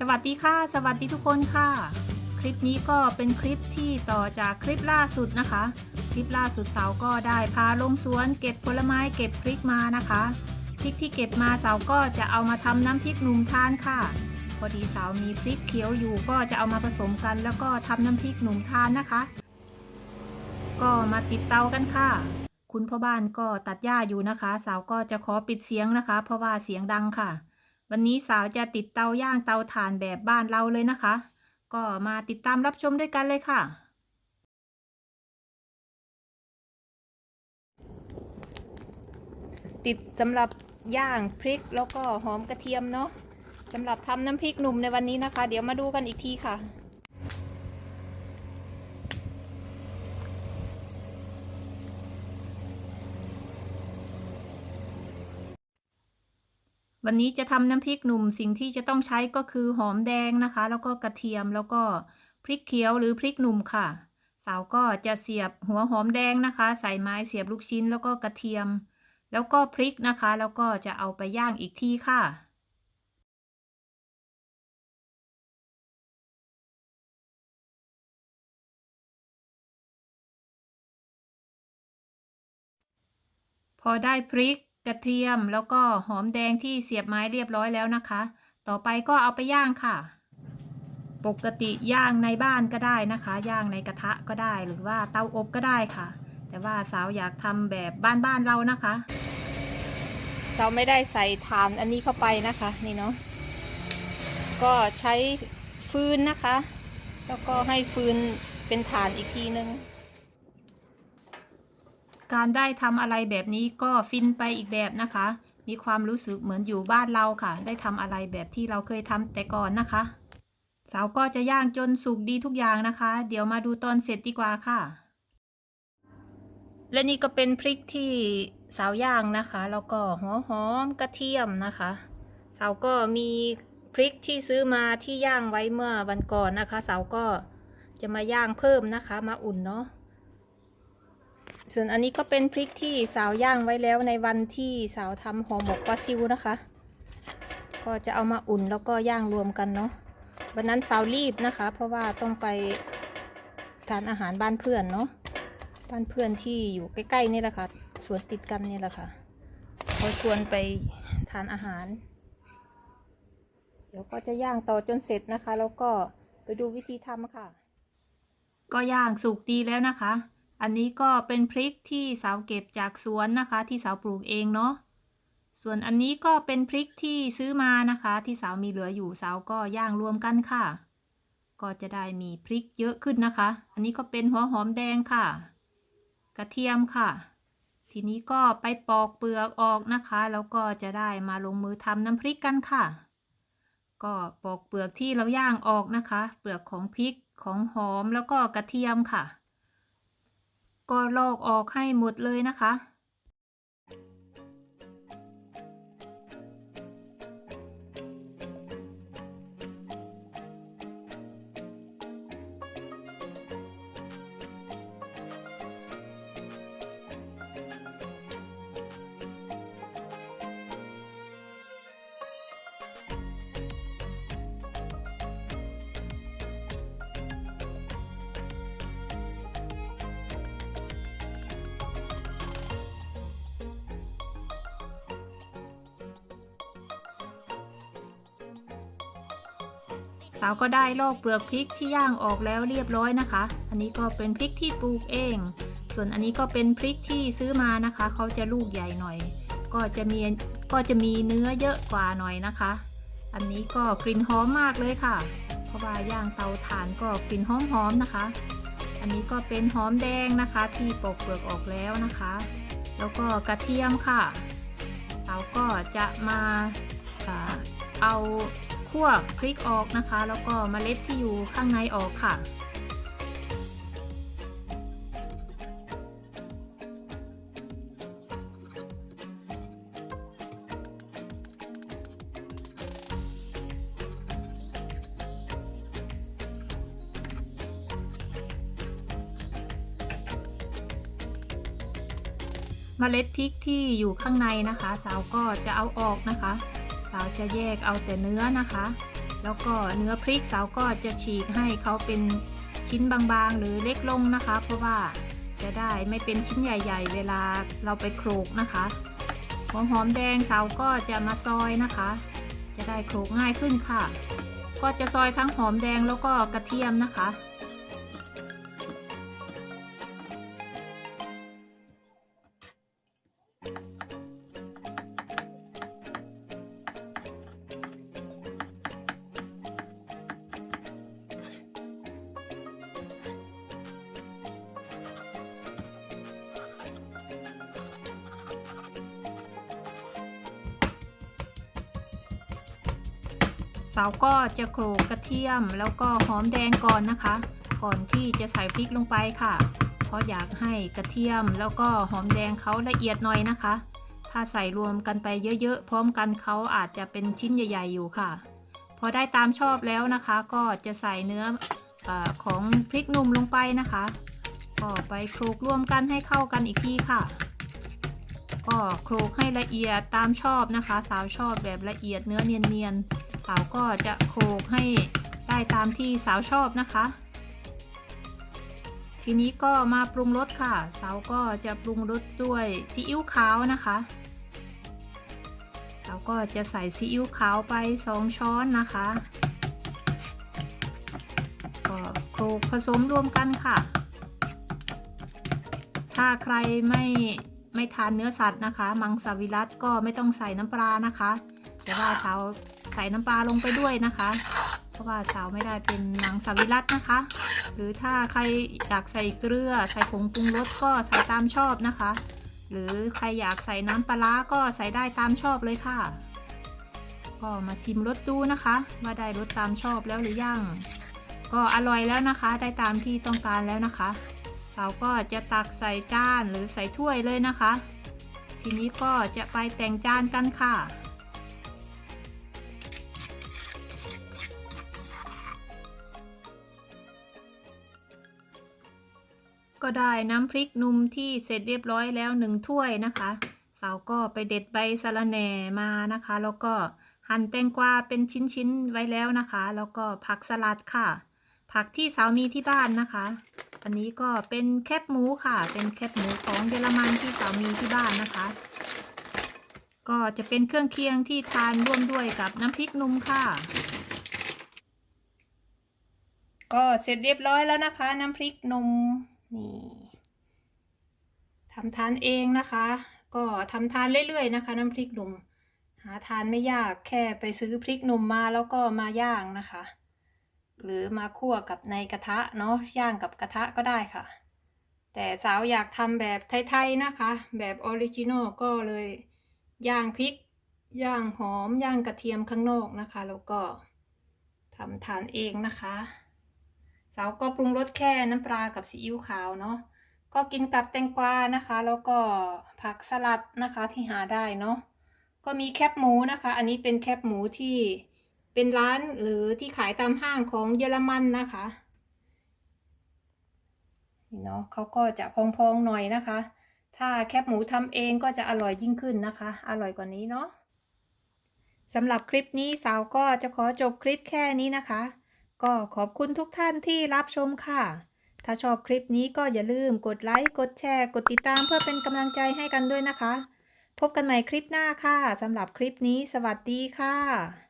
สวัสดีค่ะ สวัสดีทุกคนค่ะ คลิปนี้ก็เป็นคลิปที่ต่อจากคลิปล่าสุดนะคะ คลิปล่าสุดสาวก็ได้พาลงสวนเก็บผลไม้เก็บพริกมานะคะพริกที่เก็บมาสาวก็จะเอามาทำน้ำพริกหนุ่มทานค่ะ พอดีสาวมีพริกเขียวอยู่ก็จะเอามาผสมกัน แล้วก็ทำน้ำพริกหนุ่มทานนะคะ ก็มาติดเตากันค่ะ คุณพ่อบ้านก็ตัดหญ้าอยู่นะคะ สาวก็จะขอปิดเสียงนะคะ เพราะว่าเสียงดังค่ะ วันนี้สาวจะติดเตาย่างเตาถ่านแบบบ้านเราเลยนะคะ ก็มาติดตามรับชมด้วยกันเลยค่ะ ติดสำหรับย่างพริกแล้วก็หอมกระเทียมเนาะสำหรับทำน้ำพริกหนุ่มในวันนี้นะคะ เดี๋ยวมาดูกันอีกทีค่ะ วันนี้จะทำน้ำพริกหนุ่มสิ่งที่จะต้องใช้ก็คือหอมแดงนะคะ แล้วก็กระเทียมแล้วก็พริกเขียวหรือพริกหนุ่มค่ะ สาวก็จะเสียบหัวหอมแดงนะคะ ใส่ไม้เสียบลูกชิ้นแล้วก็กระเทียม แล้วก็พริกนะคะ แล้วก็จะเอาไปย่างอีกทีค่ะพอได้พริก กระเทียมแล้วก็หอมแดงที่เสียบไม้เรียบร้อยแล้วนะคะ ต่อไปก็เอาไปย่างค่ะ ปกติย่างในบ้านก็ได้นะคะ ย่างในกระทะก็ได้หรือว่าเตาอบก็ได้ค่ะ แต่ว่าสาวอยากทำแบบบ้านๆเรานะคะสาวไม่ได้ใส่ถ่านอันนี้เข้าไปนะคะนี่เนาะก็ใช้ฟืนนะคะ แล้วก็ให้ฟืนเป็นถ่านอีกทีนึง การได้ทำอะไรแบบนี้ก็ฟินไปอีกแบบนะคะ มีความรู้สึกเหมือนอยู่บ้านเราค่ะ ได้ทำอะไรแบบที่เราเคยทำแต่ก่อนนะคะ สาวก็จะย่างจนสุกดีทุกอย่างนะคะ เดี๋ยวมาดูตอนเสร็จดีกว่าค่ะ และนี่ก็เป็นพริกที่สาวย่างนะคะ แล้วก็หัวหอมกระเทียมนะคะ สาวก็มีพริกที่ซื้อมาที่ย่างไว้เมื่อวันก่อนนะคะ สาวก็จะมาย่างเพิ่มนะคะ มาอุ่นเนาะ ส่วนอันนี้ก็เป็นพริกที่สาวย่างไว้แล้วในวันที่สาวทำห่อหมกปลาซิวนะคะ ก็จะเอามาอุ่นแล้วก็ย่างรวมกันเนาะวันนั้นสาวรีบนะคะ เพราะว่าต้องไปทานอาหารบ้านเพื่อนเนาะบ้านเพื่อนที่อยู่ใกล้ๆนี่แหละค่ะสวนติดกันนี่แหละค่ะเขาชวนไปทานอาหาร เดี๋ยวก็จะย่างต่อจนเสร็จนะคะ แล้วก็ไปดูวิธีทำค่ะ ก็ย่างสุกดีแล้วนะคะ อันนี้ก็เป็นพริกที่สาวเก็บจากสวนนะคะ ที่สาวปลูกเองเนาะ ส่วนอันนี้ก็เป็นพริกที่ซื้อมานะคะ ที่สาวมีเหลืออยู่สาวก็ย่างรวมกันค่ะ ก็จะได้มีพริกเยอะขึ้นนะคะ อันนี้ก็เป็นหัวหอมแดงค่ะ กระเทียมค่ะ ทีนี้ก็ไปปอกเปลือกออกนะคะ แล้วก็จะได้มาลงมือทำน้ำพริกกันค่ะ ก็ปอกเปลือกที่เราย่างออกนะคะ เปลือกของพริกของหอมแล้วก็กระเทียมค่ะ ก็ลอกออกให้หมดเลยนะคะาวก็ได้ลอกเปลือกพริกที่ย่างออกแล้วเรียบร้อยนะคะ อันนี้ก็เป็นพริกที่ปลูกเอง ส่วนอันนี้ก็เป็นพริกที่ซื้อมานะคะ เขาจะลูกใหญ่หน่อย ก็จะมีก็จะมีเนื้อเยอะกว่าหน่อยนะคะ อันนี้ก็กลิ่นหอมมากเลยค่ะ เพราะว่าย่างเตาถ่านก็กลิ่นหอมๆนะคะ อันนี้ก็เป็นหอมแดงนะคะ ที่ปอกเปลือกออกแล้วนะคะ แล้วก็กระเทียมค่ะสาวก็จะมาอ่าเอา คั่วพริกออกนะคะ แล้วก็เมล็ดที่อยู่ข้างในออกค่ะ เมล็ดพริกที่อยู่ข้างในนะคะ สาวก็จะเอาออกนะคะาวจะแยกเอาแต่เนื้อนะคะ แล้วก็เนื้อพริกสาวก็จะฉีกให้เขาเป็นชิ้นบางๆ หรือเล็กลงนะคะ เพราะว่าจะได้ไม่เป็นชิ้นใหญ่ ๆ เวลาเราไปโขลกนะคะหัวหอมแดงสาวก็จะมาซอยนะคะ จะได้โขลกง่ายขึ้นค่ะ ก็จะซอยทั้งหอมแดงแล้วก็กระเทียมนะคะ สาวก็จะโขลกกระเทียมแล้วก็หอมแดงก่อนนะคะ ก่อนที่จะใส่พริกลงไปค่ะ เพราะอยากให้กระเทียมแล้วก็หอมแดงเขาละเอียดหน่อยนะคะ ถ้าใส่รวมกันไปเยอะๆ พร้อมกันเขาอาจจะเป็นชิ้นใหญ่ ๆ อยู่ค่ะ พอได้ตามชอบแล้วนะคะ ก็จะใส่เนื้อออของพริกหนุ่มลงไปนะคะก็ไปโขลกรวมกันให้เข้ากันอีกทีค่ะ ก็โขลกให้ละเอียดตามชอบนะคะ สาวชอบแบบละเอียดเนื้อเนียนๆ สาวก็จะโขลกให้ได้ตามที่สาวชอบนะคะ ทีนี้ก็มาปรุงรสค่ะ สาวก็จะปรุงรสด้วยซีอิ๊วขาวนะคะสาวก็จะใส่ซีอิ๊วขาวไป 2 ช้อนนะคะก็โขลกผสมรวมกันค่ะ ถ้าใครไม่ไม่ทานเนื้อสัตว์นะคะ มังสวิรัตก็ไม่ต้องใส่น้ำปลานะคะ แต่ว่าสาว ใส่น้ำปลาลงไปด้วยนะคะ เพราะว่าสาวไม่ได้เป็นนางสวิรัตนะคะ หรือถ้าใครอยากใส่เกลือใส่ผงปรุงรสก็ใส่ตามชอบนะคะ หรือใครอยากใส่น้ำปลาก็ใส่ได้ตามชอบเลยค่ะ ก็มาชิมรสดูนะคะ ว่าได้รสตามชอบแล้วหรือยังก็อร่อยแล้วนะคะ ได้ตามที่ต้องการแล้วนะคะสาวก็จะตักใส่จานหรือใส่ถ้วยเลยนะคะ ทีนี้ก็จะไปแต่งจานกันค่ะ ก็ได้น้ำพริกนุ่มที่เสร็จเรียบร้อยแล้วหนึ่งถ้วยนะคะ สาวก็ไปเด็ดใบสะระแหน่มานะคะ แล้วก็หั่นแตงกวาเป็นชิ้นๆไว้แล้วนะคะ แล้วก็ผักสลัดค่ะ ผักที่สาวมีที่บ้านนะคะ อันนี้ก็เป็นแคบหมูค่ะ เป็นแคบหมูของเยอรมันที่สาวมีที่บ้านนะคะ ก็จะเป็นเครื่องเคียงที่ทานร่วมด้วยกับน้ำพริกนุ่มค่ะก็เสร็จเรียบร้อยแล้วนะคะ น้ำพริกนุ่ม นี่ทำทานเองนะคะ ก็ทำทานเรื่อยๆนะคะ น้ำพริกหนุ่มหาทานไม่ยากแค่ไปซื้อพริกหนุ่มมาแล้วก็มาย่างนะคะ หรือมาคั่วกับในกระทะเนาะย่างกับกระทะก็ได้ค่ะ แต่สาวอยากทำแบบไทยๆนะคะ แบบออริจินอลก็เลยย่างพริกย่างหอมย่างกระเทียมข้างนอกนะคะ แล้วก็ทำทานเองนะคะ สาวก็ปรุงรสแค่น้ำปลากับซีอิ๊วขาวเนาะก็กินกับแตงกวานะคะ แล้วก็ผักสลัดนะคะที่หาได้เนาะก็มีแคบหมูนะคะ อันนี้เป็นแคบหมูที่เป็นร้านหรือที่ขายตามห้างของเยอรมันนะคะนี่เนาะเขาก็จะพองๆหน่อยนะคะ ถ้าแคบหมูทำเองก็จะอร่อยยิ่งขึ้นนะคะ อร่อยกว่านี้เนาะสำหรับคลิปนี้สาวก็จะขอจบคลิปแค่นี้นะคะ ก็ขอบคุณทุกท่านที่รับชมค่ะ ถ้าชอบคลิปนี้ก็อย่าลืมกดไลค์ กดแชร์ กดติดตามเพื่อเป็นกำลังใจให้กันด้วยนะคะ พบกันใหม่คลิปหน้าค่ะสำหรับคลิปนี้ สวัสดีค่ะ